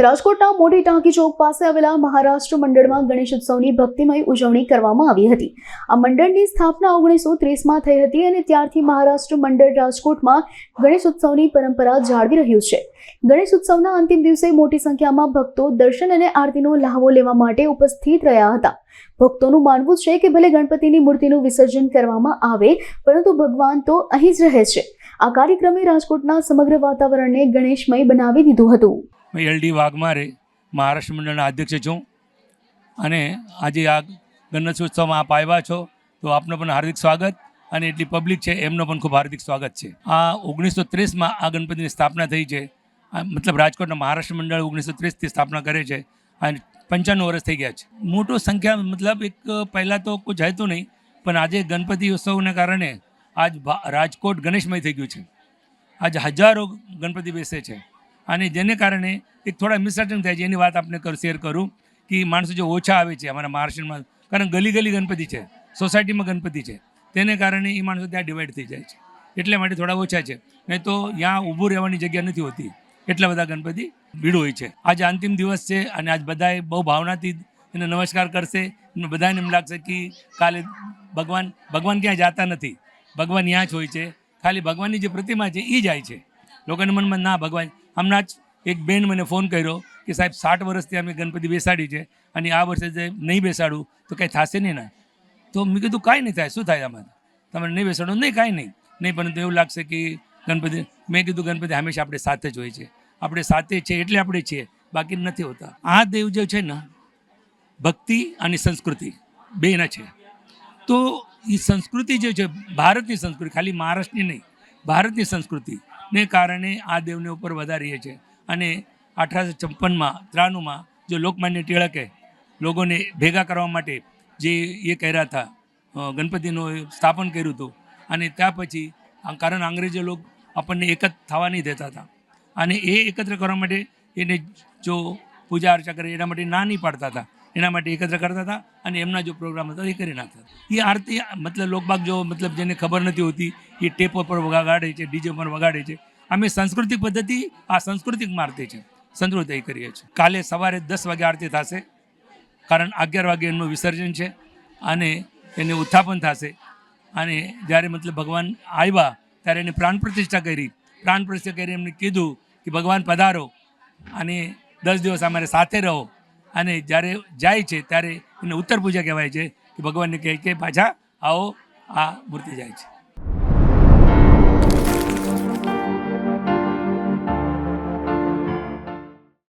રાજકોટના મોટી ટાંકી ચોક પાસે આવેલા મહારાષ્ટ્ર મંડળમાં ગણેશ ઉત્સવની ભક્તિમય ઉજવણી કરવામાં આવી હતી. આ મંડળની સ્થાપના ઓગણીસો ત્રીસમાં થઈ હતી અને ત્યારથી મહારાષ્ટ્ર મંડળ રાજકોટમાં ગણેશ ઉત્સવની પરંપરા જાળવી રહ્યું છે. ગણેશ ઉત્સવના અંતિમ દિવસે મોટી સંખ્યામાં ભક્તો દર્શન અને આરતીનો લહાવો લેવા માટે ઉપસ્થિત રહ્યા હતા. ભક્તોનું માનવું છે કે ભલે ગણપતિની મૂર્તિનું વિસર્જન કરવામાં આવે, પરંતુ ભગવાન તો અહીં જ રહે છે. આ કાર્યક્રમે રાજકોટના સમગ્ર વાતાવરણને ગણેશમય બનાવી દીધું હતું. હું એલડી વાઘમારે મહારાષ્ટ્ર મંડળના અધ્યક્ષ છું. અને આજે આ ગણેશ ઉત્સવમાં આપ આવ્યા છો તો આપનું પણ હાર્દિક સ્વાગત અને એટલી પબ્લિક છે એમનો પણ ખૂબ હાર્દિક સ્વાગત છે. આ ઓગણીસો ત્રીસમાં આ ગણપતિની સ્થાપના થઈ છે. મતલબ રાજકોટના મહારાષ્ટ્ર મંડળ ઓગણીસો ત્રીસથી સ્થાપના કરે છે. અને પંચાણું વર્ષ થઈ ગયા છે. મોટો સંખ્યા મતલબ એક પહેલાં તો કોઈ હતું નહીં, પણ આજે ગણપતિ ઉત્સવને કારણે આજ રાજકોટ ગણેશમય થઈ ગયું છે. આજે હજારો ગણપતિ બેસે છે. અને જેને કારણે એક થોડા મિસઅન્ડરસ્ટેન્ડિંગ થાય છે, એની વાત આપણે શેર કરું કે માણસો જે ઓછા આવે છે અમારા મહારાષ્ટ્રમાં. કારણ ગલી ગલી ગણપતિ છે, સોસાયટીમાં ગણપતિ છે. તેને કારણે એ માણસો ત્યાં ડિવાઈડ થઈ જાય છે. એટલે માટે થોડા ઓછા છે. નહીં તો ત્યાં ઊભું રહેવાની જગ્યા નથી હોતી. એટલા બધા ગણપતિ ભીડ હોય છે. આજે અંતિમ દિવસ છે અને આજ બધાએ બહુ ભાવનાથી એને નમસ્કાર કરશે. બધાને એમ લાગશે કે કાલે ભગવાન ભગવાન ક્યાંય જતા નથી. ભગવાન ત્યાં જ હોય છે. ખાલી ભગવાનની જે પ્રતિમા છે એ જાય છે. લોકોના મનમાં, ના ભગવાન હમણાં જ એક બેન મને ફોન કર્યો કે સાહેબ સાઠ વર્ષથી અમે ગણપતિ બેસાડી છે અને આ વર્ષે જે નહીં બેસાડું તો કંઈ થશે નહીં ને? તો મેં કીધું, કાંઈ નહીં થાય. શું થાય આમાં? તમે નહીં બેસાડો? નહીં, કાંઈ નહીં. નહીં, પરંતુ એવું લાગશે કે ગણપતિ મેં કીધું, ગણપતિ હંમેશા આપણે સાથે જ હોય છે. આપણે સાથે છે એટલે આપણે છીએ બાકી નથી હોતા. આ દેવ જે છે ને, ભક્તિ અને સંસ્કૃતિ બેના છે. તો એ સંસ્કૃતિ જે છે, ભારતની સંસ્કૃતિ, ખાલી મહારાષ્ટ્રની નહીં, ભારતની સંસ્કૃતિને કારણે આ દેવને ઉપર વધારીએ છે અને અઠારસો છપ્પનમાં ત્રાણુંમાં જો લોકમાન્ય ટિળકે લોકોને ભેગા કરવા માટે જે એ કર્યા હતા ગણપતિનું સ્થાપન કર્યું હતું, અને ત્યાં પછી કારણ અંગ્રેજો લોકો આપણને એકત્ર થવા નહીં દેતા હતા. અને એ એકત્ર કરવા માટે એને જો પૂજા અર્ચા કરે, એના માટે ના નહીં પાડતા હતા. એના માટે એકત્ર કરતા હતા અને એમના જો પ્રોગ્રામ હતા, એ કરી નાખતા. એ આરતી, મતલબ લોકબાગ જો મતલબ જેને ખબર નથી હોતી, એ ટેપ પર વગાડે છે, ડીજે પર વગાડે છે અમે સાંસ્કૃતિક પદ્ધતિ આ સાંસ્કૃતિક આરતી છે, સંસ્કૃતિ કરીએ છીએ. કાલે સવારે દસ વાગે આરતી થશે, કારણ અગિયાર વાગે એમનું વિસર્જન છે અને એને ઉત્થાપન થશે. અને જ્યારે મતલબ ભગવાન આવ્યા, ત્યારે એને પ્રાણ પ્રતિષ્ઠા કરી. પ્રાણ પ્રતિષ્ઠા કરી એમને કીધું કે, ભગવાન પધારો અને દસ દિવસ અમારે સાથે રહો. અને જ્યારે જાય છે, ત્યારે એને ઉત્તર પૂજા કહેવાય છે કે ભગવાનને કહે કે, પાછા આવો, આ મૂર્તિ જાય છે.